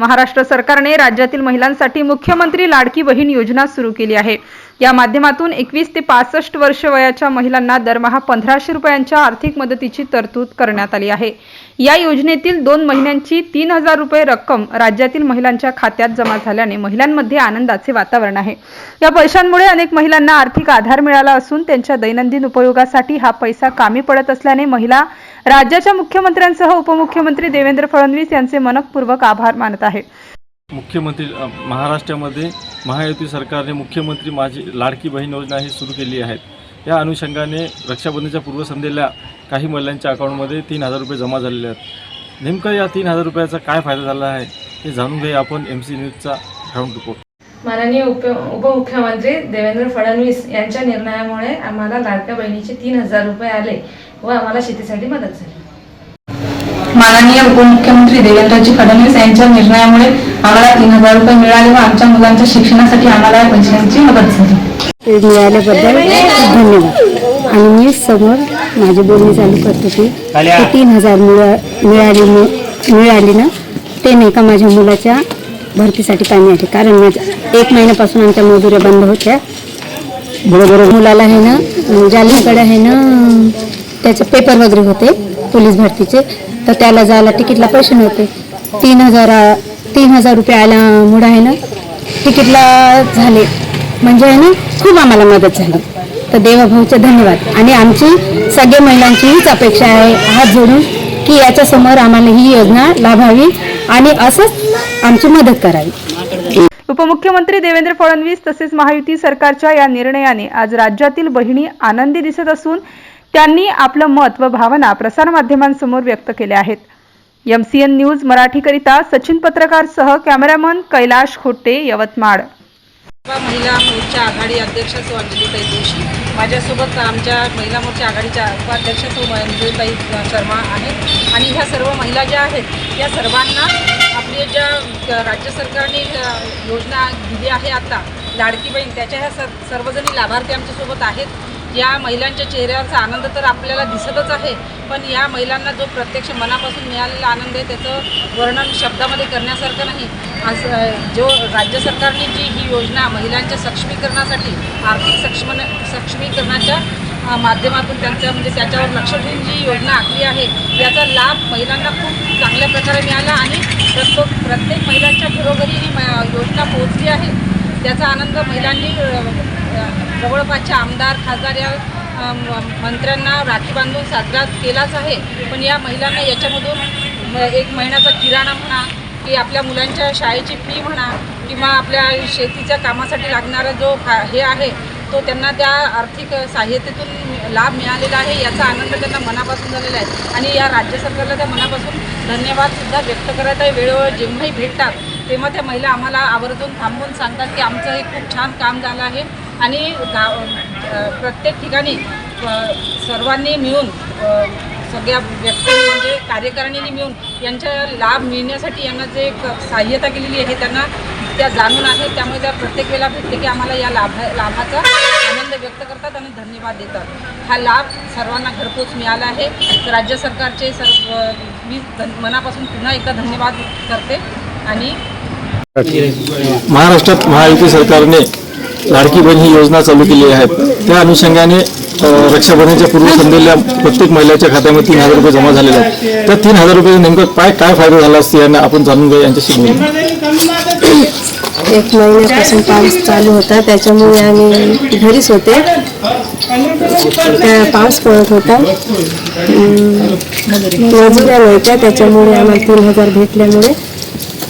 महाराष्ट्र सरकारने राज्यातील महिलांसाठी मुख्यमंत्री लाडकी बहीण योजना सुरू केली आहे. या माध्यमातून एकवीस ते पासष्ट वर्ष वयाच्या महिलांना दरमहा पंधराशे रुपयांच्या आर्थिक मदतीची तरतूद करण्यात आली आहे. या योजनेतील दोन महिन्यांची तीन हजार रुपये रक्कम राज्यातील महिलांच्या खात्यात जमा झाल्याने महिलांमध्ये आनंदाचे वातावरण आहे. या पैशांमुळे अनेक महिलांना आर्थिक आधार मिळाला असून त्यांच्या दैनंदिन उपयोगासाठी हा पैसा कामी पडत असल्याने महिला राज्याच्या मुख्यमंत्र्यांसह उपमुख्यमंत्री देवेंद्र फडणवीस यांचे मनपूर्वक आभार मानत आहे मुख्यमंत्री महाराष्ट्रामध्ये महायुती सरकारने मुख्यमंत्री माझी लाडकी बहीण योजना ही सुरू केली आहेत या अनुषंगाने रक्षाबंधनच्या पूर्वसंध्येला काही महिलांच्या अकाउंटमध्ये तीन हजार रुपये जमा झालेले आहेत. नेमकं या तीन हजार रुपयाचा काय फायदा झाला आहे हे जाणून घेऊया आपण एम सी न्यूजचा ग्राउंड रिपोर्ट माननीय उप उपमुख्यमंत्री देवेंद्र फडणवीस यांच्या निर्णयामुळे आम्हाला लाडक्या बहिणीचे तीन हजार रुपये आले व आम्हाला शेतीसाठी मदत झाली. माननीय उपमुख्यमंत्री देवेंद्रजी फडणवीस यांच्या निर्णयामुळे आम्हाला तीन हजार रुपये मिळाले व आमच्या मुलांच्या शिक्षणासाठी आम्हाला या पैशांची मदत झाली. ते मिळाल्याबद्दल धन्यवाद. आणि मी समोर माझी बोलणी चालू करत होती ते तीन हजार मिळा मिळाली मिळाली ना ते नाही का माझ्या मुलाच्या भरतीसाठी पाणी आले कारण माझ्या एक महिन्यापासून आमच्या मजुऱ्या बंद होत्या. बरोबर मुलाला आहे ना जालिंकडे आहे ना त्याचे पेपर वगैरे होते पोलीस भरतीचे. तर त्याला जायला तिकीटला पैसे नव्हते. तीन हजार तीन हजार रुपये आल्यामुळं आहे ना तिकीटला झाले. म्हणजे आहे ना खूप आम्हाला मदत झाली. तर देवाभाऊचे धन्यवाद. आणि आमची सगळ्या महिलांची हीच अपेक्षा आहे हात जोडून की याच्यासमोर आम्हाला ही योजना लाभावी आणि असंच आमची मदत करावी. उपमुख्यमंत्री देवेंद्र फडणवीस तसेच महायुती सरकारच्या या निर्णयाने आज राज्यातील बहिणी आनंदी दिसत असून त्यांनी आपलं मत व भावना प्रसारमाध्यमांसमोर व्यक्त केल्या आहेत. एमसीएन न्यूज मराठीकरिता सचिन पत्रकारसह कॅमेरामन कैलाश खोटे यवतमाळ. महिला मोर्चा आघाडी अध्यक्ष सौ अंजलीताई जोशी. माझ्यासोबत आमच्या महिला मोर्चा आघाडीच्या उपाध्यक्ष सौ अंजलीताई शर्मा आहेत. आणि ह्या सर्व महिला ज्या आहेत या सर्वांना आपले ज्या राज्य सरकारने योजना दिली आहे आता लाडकी बहीण त्याच्या ह्या स सर्वजणी लाभार्थी आमच्यासोबत आहेत. या महिलांच्या चेहऱ्यावरचा आनंद तर आपल्याला दिसतच आहे पण या महिलांना जो प्रत्यक्ष मनापासून मिळालेला आनंद आहे त्याचं वर्णन शब्दामध्ये करण्यासारखं नाही. आज जो राज्य सरकारने जी ही योजना महिलांच्या सक्षमीकरणासाठी आर्थिक सक्षम सक्षमीकरणाच्या माध्यमातून त्यांचं म्हणजे त्याच्यावर लक्ष ठेवून जी योजना आखली आहे याचा लाभ महिलांना खूप चांगल्या प्रकारे मिळाला आणि प्रत्येक प्रत्येक महिलांच्या घरोघरी ही म- योजना पोहोचली आहे. त्याचा आनंद महिलांनी जवळपासच्या आमदार खासदार या मंत्र्यांना राखी बांधून साजरा केलाच आहे. पण या महिलांना याच्यामधून एक महिन्याचा किराणा म्हणा की आपल्या मुलांच्या शाळेची फी म्हणा किंवा आपल्या शेतीच्या कामासाठी लागणारा जो हे आहे तो त्यांना त्या आर्थिक सहाय्यतेतून लाभ मिळालेला आहे याचा आनंद त्यांना मनापासून झालेला आहे. आणि या राज्य सरकारला त्या मनापासून धन्यवादसुद्धा व्यक्त करत आहे. वेळोवेळी जेव्हाही भेटतात तेव्हा त्या महिला आम्हाला आवर्जून थांबवून सांगतात की आमचं हे खूप छान काम झालं आहे. आणि गाव प्रत्येक ठिकाणी सर्वांनी मिळून सगळ्या व्यक्ती म्हणजे कार्यकारिणीने मिळून यांच्या लाभ मिळण्यासाठी यांना जे एक सहाय्यता केलेली आहे त्यांना त्या जाणून आहे. त्यामुळे त्या प्रत्येक वेळेला भेटते की आम्हाला या लाभ लाभाचा आनंद व्यक्त करतात आणि धन्यवाद देतात. हा लाभ सर्वांना घरपोच मिळाला आहे. राज्य सरकारचे सर्व मी धन- मनापासून पुन्हा एकदा धन्यवाद करते आणि महाराष्ट्रात महायुती सरकारने लाडकी बहीण ही योजना चालू केली आहे. त्या अनुषंगाने रक्षाबंधनच्या पूर्वसंध्येला प्रत्येक महिलाच्या खात्यामध्ये तीन हजार रुपये जमा झालेले आहेत. त्या तीन हजार रुपये नेमकं काय काय फायदा झाला असते यांना आपण जाणून घेऊ यांच्याशी बोलू. एक महिन्यापासून पाऊस चालू होता त्याच्यामुळे आम्ही घरीच होते. त्या पाऊस पडत होता. मजुऱ्या नव्हत्या त्याच्यामुळे आम्हाला तीन हजार भेटल्यामुळे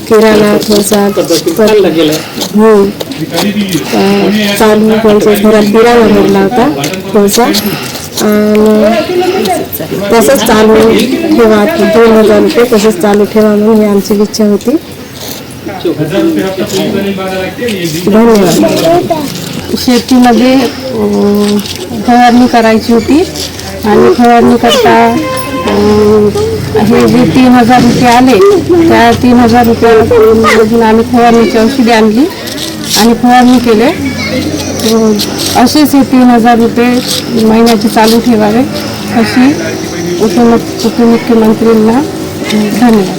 किराणा थोडासा हो. चालू कोळसा घरात किराणा भरला होता कोळसा आणि तसंच चालू ठेवा दोन हजार रुपये तसंच चालू ठेवा म्हणून ही आमची इच्छा होती धन्यवाद शेतीमध्ये फवारणी करायची होती. आणि फवारणी करता हे जे तीन हजार रुपये आले. त्या तीन हजार रुपयामधून आम्ही फवारणीची औषधी आणली. आणि फवारणी केले. असेच हे तीन हजार रुपये महिन्याचे चालू ठेवावे अशी उपमुख उपमुख्यमंत्रींना धन्यवाद.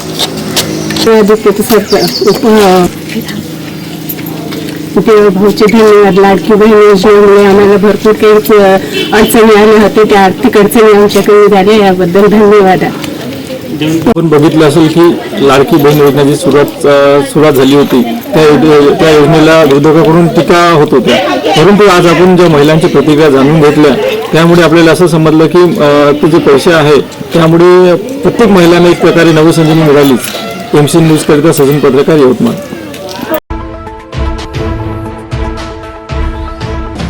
भाऊचे धन्यवाद. लाडकी बहीण योजनेमुळे आम्हाला भरपूर काही अडचणी आल्या होत्या. त्या आर्थिक अडचणी आमच्याकडे झाल्या. याबद्दल धन्यवाद. आपण बघितलं असेल की लाडकी बहीण योजनेची सुरुवात सुरुवात झाली होती. त्या त्या योजनेला विरोधकाकडून टीका होत होत्या. परंतु आज आपण ज्या महिलांच्या प्रतिक्रिया जाणून घेतल्या त्यामुळे आपल्याला असं समजलं की ते जे पैसे आहे त्यामुळे प्रत्येक महिलांना एक प्रकारे नवसंजीवनी मिळालीच. एम सी न्यूजकरिता सजन पत्रकार यवतमाळ.